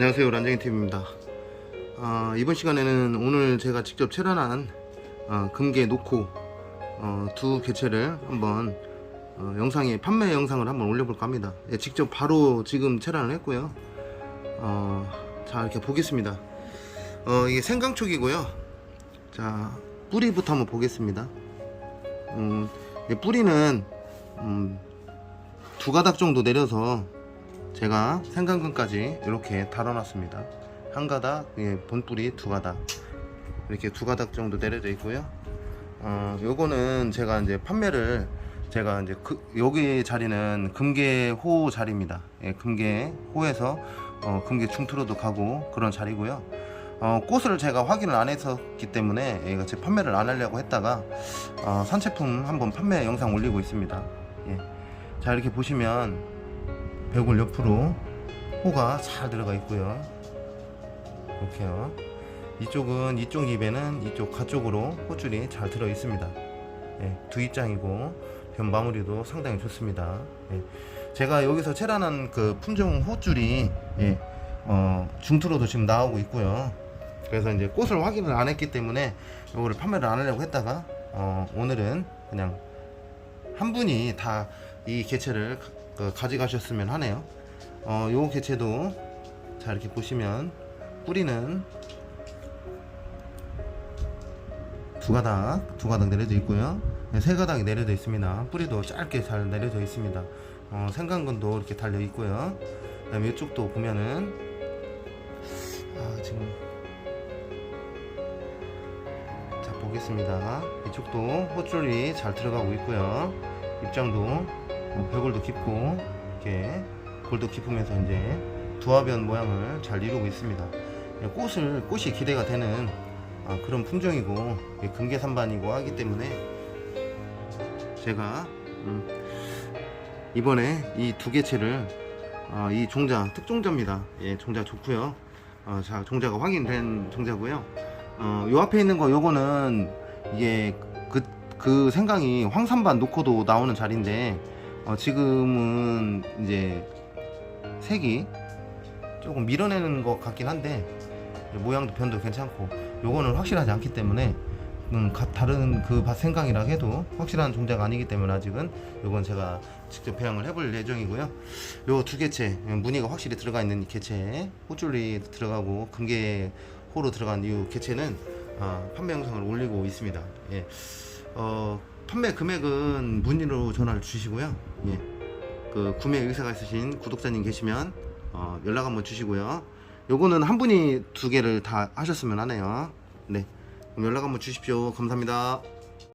안녕하세요 란쟁이TV입니다. 어, 이번 시간에는 오늘 제가 직접 체련한 어, 금괴 놓고 어, 두 개체를 한번 어, 영상에 판매 영상을 한번 올려볼까 합니다. 예, 직접 바로 지금 체련을 했고요. 어, 자 이렇게 보겠습니다. 어, 이게 생강촉이고요. 자 뿌리부터 한번 보겠습니다. 음, 이 뿌리는 음, 두 가닥 정도 내려서 제가 생강근까지 이렇게 달아놨습니다. 한 가닥, 예, 본뿌리 두 가닥 이렇게 두 가닥 정도 내려져 있고요. 어, 요거는 제가 이제 판매를 제가 이제 그, 여기 자리는 금계호 자리입니다. 예, 금계호에서 어, 금계 중투로도 가고 그런 자리고요. 어, 꽃을 제가 확인을 안 했었기 때문에 얘가 제 판매를 안 하려고 했다가 어, 산제품 한번 판매 영상 올리고 있습니다. 예. 자 이렇게 보시면 벽을 옆으로 호가 잘 들어가 있고요. 이렇게요. 이쪽은 이쪽 입에는 이쪽 가쪽으로 호줄이 잘 들어 있습니다. 예, 두 입장이고 변 마무리도 상당히 좋습니다. 예, 제가 여기서 체란한 그 품종 호줄이 예, 어, 중투로도 지금 나오고 있고요. 그래서 이제 꽃을 확인을 안 했기 때문에 이거를 판매를 안 하려고 했다가 어, 오늘은 그냥 한 분이 다 이 개체를 가- 그 가져가셨으면 하네요. 어, 요 개체도 자 이렇게 보시면 뿌리는 두 가닥, 두 가닥 내려져 있고요. 네, 세 가닥이 내려져 있습니다. 뿌리도 짧게 잘 내려져 있습니다. 어, 생강근도 이렇게 달려 있고요. 그다음에 이쪽도 보면은 아, 지금 보겠습니다. 이쪽도 호줄이 잘 들어가고 있고요. 입장도 어, 벽을도 깊고 이렇게 골도 깊으면서 이제 두화변 모양을 잘 이루고 있습니다. 예, 꽃을 꽃이 기대가 되는 아, 그런 품종이고 예, 금계산반이고 하기 때문에 제가 음, 이번에 이 두 개체를 아, 이 종자 특종자입니다. 예, 종자 좋고요. 어, 자 종자가 확인된 종자고요. 어, 요 앞에 있는 거 요거는 이게 그, 그 생강이 황산반 놓고도 나오는 자리인데 어, 지금은 이제 색이 조금 밀어내는 것 같긴 한데 모양도 변도 괜찮고 요거는 확실하지 않기 때문에 음, 가- 다른 그 밭 생강이라 해도 확실한 종자가 아니기 때문에 아직은 요건 제가 직접 배양을 해볼 예정이고요. 요 두 개체 무늬가 확실히 들어가 있는 이 개체 호줄이 들어가고 금 계 호로 들어간 이 개체는 어, 판매 영상을 올리고 있습니다. 예. 어, 판매 금액은 문의로 전화를 주시고요. 예. 그 구매 의사가 있으신 구독자님 계시면 어, 연락 한번 주시고요. 요거는 한 분이 두 개를 다 하셨으면 하네요. 네. 연락 한번 주십시오. 감사합니다.